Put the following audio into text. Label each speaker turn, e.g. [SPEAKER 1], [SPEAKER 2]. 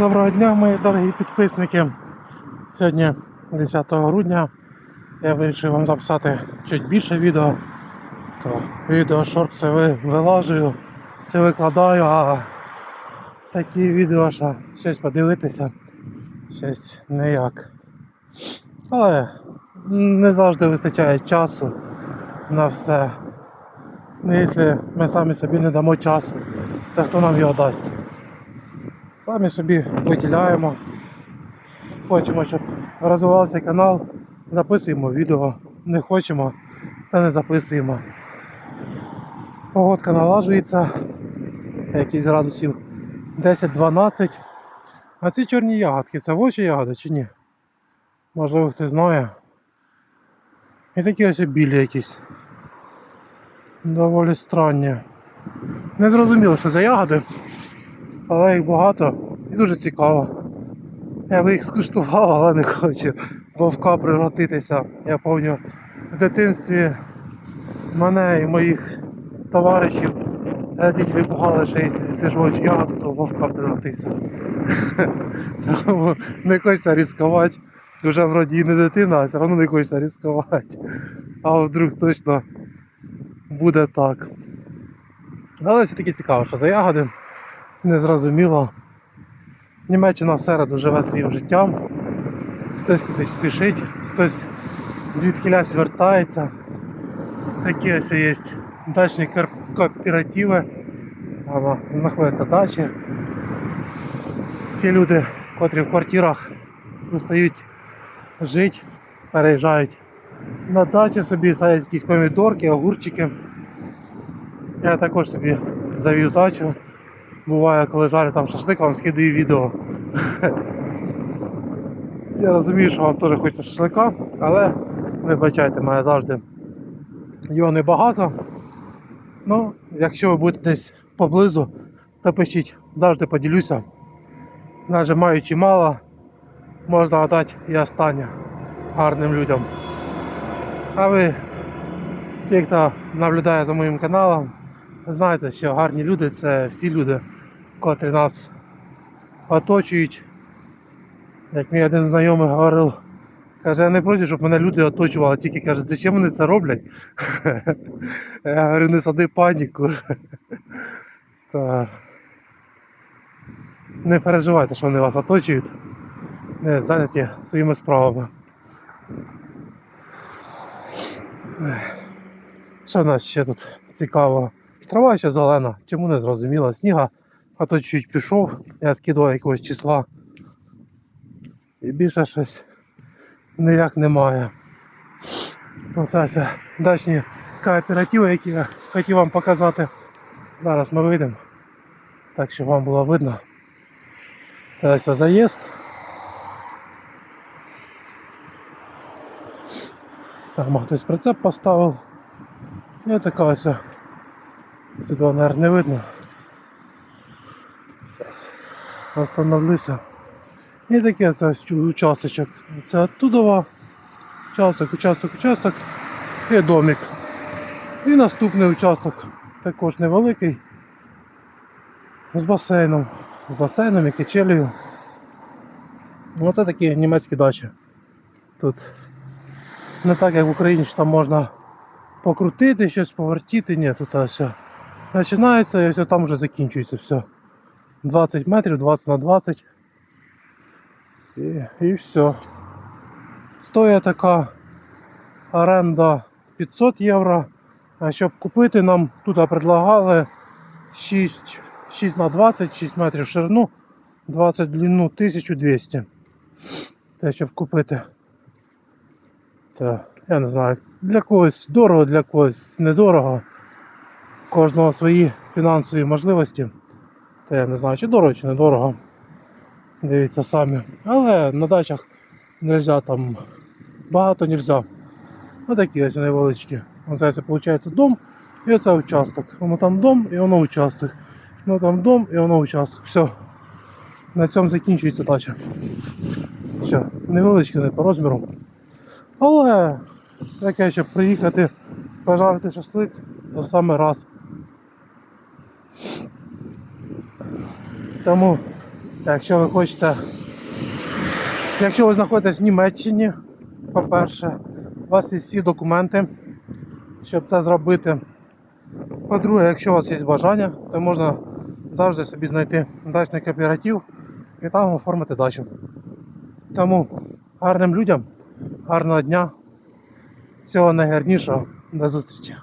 [SPEAKER 1] Доброго дня, мої дорогі підписники. Сьогодні 10 грудня. Я вирішив вам записати чуть більше відео. То відео шорт це ви вилажую, це викладаю, а такі відео, що щось подивитися, щось ніяк. Але не завжди вистачає часу на все. Ну, якщо ми самі собі не дамо час, то хто нам його дасть? Самі собі виділяємо. Хочемо, щоб розвивався канал, записуємо відео. Не хочемо, та не записуємо. Погодка налажується, якісь градусів 10-12. А ці чорні ягодки, це вочі ягоди чи ні? Можливо, хтось знає. І такі ось білі якісь. Доволі странні. Не зрозуміло, що за ягоди але їх багато і дуже цікаво. Я би їх скуштував, але не хочу вовка превратитися. Я пам'ятаю, в дитинстві мене і моїх товаришів е, діти пугали, що якщо живуть ягоду, то вовка превратися. Тому не хочеться ризикувати. Вже вроді і не дитина, а все одно не хочеться ризикувати. А вдруг точно буде так. Але все-таки цікаво, що за ягоди незрозуміло. Німеччина всереду живе своїм життям. Хтось кудись спішить, хтось звідкилясь вертається. Такі ось є дачні кооперативи. Там знаходяться дачі. Ті люди, котрі в квартирах устають жити, переїжджають на дачі собі, садять якісь помідорки, огурчики. Я також собі завів дачу. Буває, коли жарю там шашлик, вам скидаю відео. Я розумію, що вам теж хочеться шашлика, але вибачайте мене завжди. Його небагато. Ну, якщо ви будете десь поблизу, то пишіть, завжди поділюся. Навіть маючи мало, можна дати і останнє гарним людям. А ви, ті, хто наблюдає за моїм каналом, знаєте, що гарні люди це всі люди, котрі нас оточують. Як мій один знайомий говорив, каже, я не проти, щоб мене люди оточували, тільки каже, зачем вони це роблять? Я говорю, не сади паніку. Та... Не переживайте, що вони вас оточують. Не зайняті своїми справами. Що в нас ще тут цікаво? Трава ще зелена, чому не зрозуміло. Сніга, а то чуть пішов, я скидував якогось числа. І більше щось ніяк немає. Оце все дачні кооперативи, які я хотів вам показати. Зараз ми вийдемо. Так щоб вам було видно. Це ось заїзд. Там хтось прицеп поставив. І така ось сюди, наверное, не видно. Зараз остановлюся. І ось участочок. Це оттудова. Участок, участок, участок і домик. І наступний участок також невеликий. З басейном. З басейном і качелею. Оце такі німецькі дачі. Тут не так як в Україні, що там можна покрутити щось, повертіти, ні, тут все. Починається і все там вже закінчується все. 20 метрів, 20 на 20. І, і все. Стоїть така оренда 500 євро. А щоб купити нам тут предлагали 6, 6 на 20, 6 метрів ширину, 20 длину 1200. Це щоб купити. Та, я не знаю, для когось дорого, для когось недорого. Кожного свої фінансові можливості. Та я не знаю, чи дорого, чи недорого. Дивіться самі. Але на дачах нельзя там багато нельзя. Ось такі ось невеличкі. Оце це виходить дом і оце участок. Воно там дом і воно участок. Воно там дом і воно участок. Все. На цьому закінчується дача. Все, невеличке не по розміру. Але таке, щоб приїхати пожарити шашлик, то саме раз. Тому Якщо ви хочете, якщо ви знаходитесь в Німеччині, по-перше, у вас є всі документи, щоб це зробити. По-друге, якщо у вас є бажання, то можна завжди собі знайти дачний кооператив і там оформити дачу. Тому гарним людям, гарного дня, всього найгарнішого, до зустрічі.